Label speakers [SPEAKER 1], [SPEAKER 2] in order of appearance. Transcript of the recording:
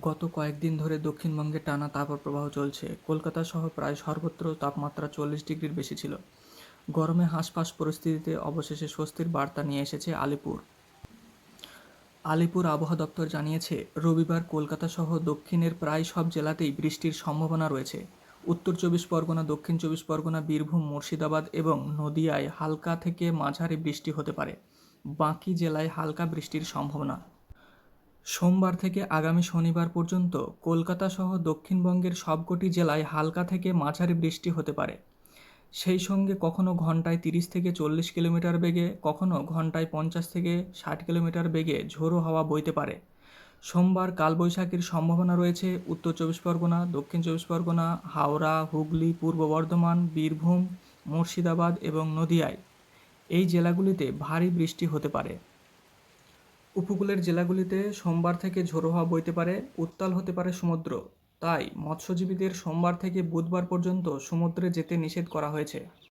[SPEAKER 1] গত কয়েকদিন ধরে দক্ষিণবঙ্গে টানা তাপপ্রবাহ চলছে। কলকাতা সহ প্রায় সর্বত্র তাপমাত্রা চল্লিশ ডিগ্রির বেশি ছিল। গরমে হাঁসফাঁস পরিস্থিতিতে অবশেষে স্বস্তির বার্তা নিয়ে এসেছে আলিপুর। আলিপুর আবহাওয়া দপ্তর জানিয়েছে, রবিবার কলকাতা সহ দক্ষিণের প্রায় সব জেলাতেই বৃষ্টির সম্ভাবনা রয়েছে। উত্তর চব্বিশ পরগনা, দক্ষিণ চব্বিশ পরগনা, বীরভূম, মুর্শিদাবাদ এবং নদিয়ায় হালকা থেকে মাঝারি বৃষ্টি হতে পারে। বাকি জেলায় হালকা বৃষ্টির সম্ভাবনা। সোমবার থেকে আগামী শনিবার পর্যন্ত কলকাতা সহ দক্ষিণবঙ্গের সবকটি জেলায় হালকা থেকে মাঝারি বৃষ্টি হতে পারে। সেই সঙ্গে কখনো ঘন্টায় তিরিশ থেকে চল্লিশ কিলোমিটার বেগে, কখনো ঘন্টায় পঞ্চাশ থেকে ষাট কিলোমিটার বেগে ঝোড়ো হাওয়া বইতে পারে। সোমবার কালবৈশাখীর সম্ভাবনা রয়েছে। উত্তর চব্বিশ পরগনা, দক্ষিণ চব্বিশ পরগনা, হাওড়া, হুগলি, পূর্ব বর্ধমান, বীরভূম, মুর্শিদাবাদ এবং নদিয়ায়। এই জেলাগুলিতে ভারী বৃষ্টি হতে পারে। উপকূলের জেলাগুলিতে সোমবার থেকে ঝোড়ো হাওয়া বইতে পারে, উত্তাল হতে পারে সমুদ্র। তাই মৎস্যজীবীদের সোমবার থেকে বুধবার পর্যন্ত সমুদ্রে যেতে নিষেধ করা হয়েছে।